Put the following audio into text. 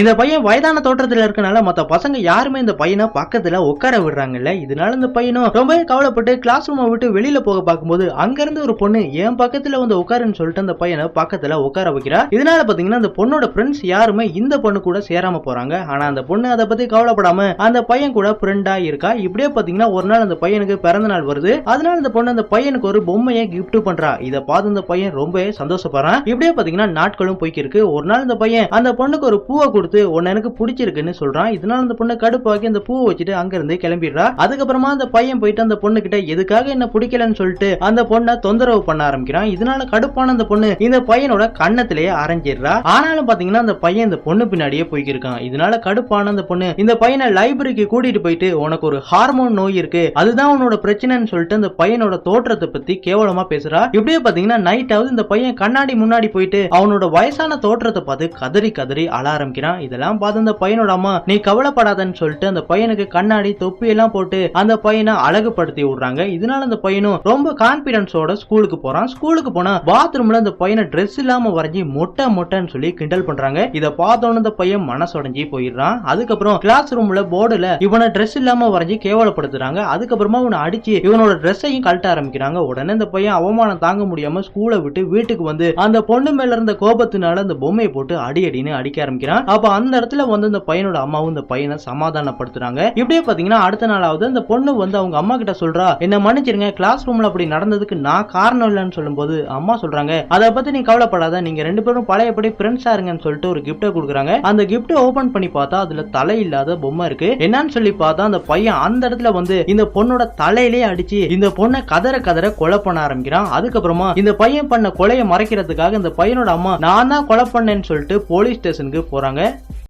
இந்த பையன் வயதான தோற்றத்துல இருக்கனால மத்த பசங்க யாருமே இந்த பையனை பக்கத்துல உட்கார விடுறாங்கல்ல. இதனால இந்த பையனும் ரொம்பவே கவலைப்பட்டு கிளாஸ் ரூமை விட்டு வெளியில போக பார்க்கும்போது அங்க இருந்து ஒரு பொண்ணு என் பக்கத்துல வந்து உட்காருன்னு சொல்லிட்டு அந்த பையனை பக்கத்துல உட்கார வைக்கிறா. இதனால பாத்தீங்கன்னா அந்த பொண்ணோட ஃப்ரெண்ட்ஸ் யாருமே இந்த பொண்ணு கூட சேராம போறாங்க. ஆனா அந்த பொண்ணு அதை பத்தி கவலைப்படாம அந்த பையன் கூட ஃப்ரெண்டா இருக்கா? இப்படியே பாத்தீங்கன்னா ஒரு நாள் அந்த பையனுக்கு பிறந்த நாள் வருது. அதனால அந்த பொண்ணு அந்த பையனுக்கு ஒரு பொம்மையை கிஃப்ட் பண்றா. இதை பார்த்து அந்த பையன் ரொம்பவே சந்தோஷப்படுறான். இப்படியே பாத்தீங்கன்னா நாட்களும் போய்க்கு இருக்கு ஒரு நாள் அந்த பையன் அந்த பொண்ணுக்கு ஒரு பூவை கொடுத்து உன்னை எனக்கு பிடிச்சிருக்குன்னு சொல்றான். இதனால அந்த பொண்ணு கடுப்பாக்கி அந்த பூவை வச்சுட்டு அங்கிருந்து கிளம்பிடுறா. அதுக்கப்புறமா அந்த பையன் போயிட்டு அந்த பொண்ணு கிட்ட எதுக்காக என்ன பிடிக்கலன்னு சொல்லிட்டு அந்த பொண்ணை தொந்தரவு பண்ண ஆரம்பிக்கிறான். இதனால கடுப்பான அந்த பொண்ணு இந்த பையனோட கண்ணத்திலேயே அரைஞ்சிடுறா. ஆனாலும் பாத்தீங்கன்னா அந்த பையன் இந்த பொண்ணு பின்னாடியே போய்க்கிருக்கான். இதனால கடுப்பான அந்த பொண்ணு இந்த பையனை லைப்ரரிக்கு கூட்டிட்டு போயிட்டு உனக்கு ஒரு ஹார்மோன் நோய் இருக்கு. அதுதான் உன்னோட பிரச்சனைன்னு சொல்லிட்டு அந்த பையனோட தோற்றத்தை பத்தி கேவலமா பேசுறா. இப்படியே பாத்தீங்கன்னா நைட் ஆகுது இந்த பையன் கண்ணாடி முன்னாடி போயிட்டு அவனோட வயசான தோற்றத்தை பார்த்து கதறி கதறி அழ ஆரம்பிக்கிறான். இதெல்லாம் பார்த்து அந்த பையனோட அம்மா நீ கவலைப்படாதன்னு சொல்லிட்டு அந்த பையனுக்கு கண்ணாடி தொப்பி எல்லாம் போட்டு அந்த பையனை அழகுபடுத்தி விடுறாங்க. இதனால அந்த பையனும் ரொம்ப கான்பிடன்ஸோட ஸ்கூலுக்கு போறான். ஸ்கூலுக்கு போனா பாத்ரூம்ல அந்த பையனை ட்ரெஸ் இல்லாம வரைஞ்சி மொட்டை மொட்டைன்னு சொல்லி கிண்டல் பண்றாங்க. இத பார்த்தோன்னு அந்த பையன் மனசுடைஞ்சி போயிடுறான். அதுக்கப்புறம் கிளாஸ் ரூம்ல போர்டுல இவனை ட்ரெஸ் இல்லாம வரைஞ்சி கேவலப்படுத்துறாங்க. அதுக்கப்புறமா இவனை அடிச்சு இவனோட ட்ரெஸ்ஸையும் கழட்ட ஆரம்பிக்கிறாங்க. உடனே இந்த பையன் அவமானம் தாங்க முடியாம ஸ்கூலை விட்டு வீட்டுக்கு வந்து அந்த பொண்ணு மேல இருந்த கோபத்தினால அந்த பொம்மையை போட்டு அடி அடின்னு அடிக்க ஆரம்பிக்கிறான். அப்ப அந்த இடத்துல வந்து இந்த பையனோட அம்மாவும் இந்த பையனை சமாதானப்படுத்துறாங்க. இப்படியே பாத்தீங்கன்னா அடுத்த நாளாவது அந்த பொண்ணு வந்து அவங்க அம்மா கிட்ட சொல்றா என்ன மன்னிச்சிருங்க கிளாஸ் ரூம்ல அப்படி நடந்ததுக்கு நான் காரணம் இல்லைன்னு சொல்லும்போது அம்மா சொல்றாங்க அதை பத்தி நீ கவலைப்படாத நீங்க ரெண்டு பேரும் பழையபடி ஃப்ரெண்ட்ஸா இருங்கன்னு சொல்லிட்டு ஒரு கிஃப்ட்டை கொடுக்குறாங்க. அந்த கிஃப்ட் ஓபன் பண்ணி பார்த்தா அதுல தலை இல்லாத பொம்மை இருக்கு. என்னன்னு சொல்லி பார்த்தா அந்த பையன் அந்த இடத்துல வந்து இந்த பொண்ணோட தலையிலேயே அடிச்சு இந்த பொண்ணை கதற கதற கொலை பண்ண ஆரம்பிக்கிறான். அதுக்கப்புறமா இந்த பையன் பண்ண கொலையை மறைக்கிறதுக்காக இந்த பையனோட அம்மா நான் தான் கொலை பண்ணேன்னு சொல்லிட்டு போலீஸ் ஸ்டேஷனுக்கு போறாங்க.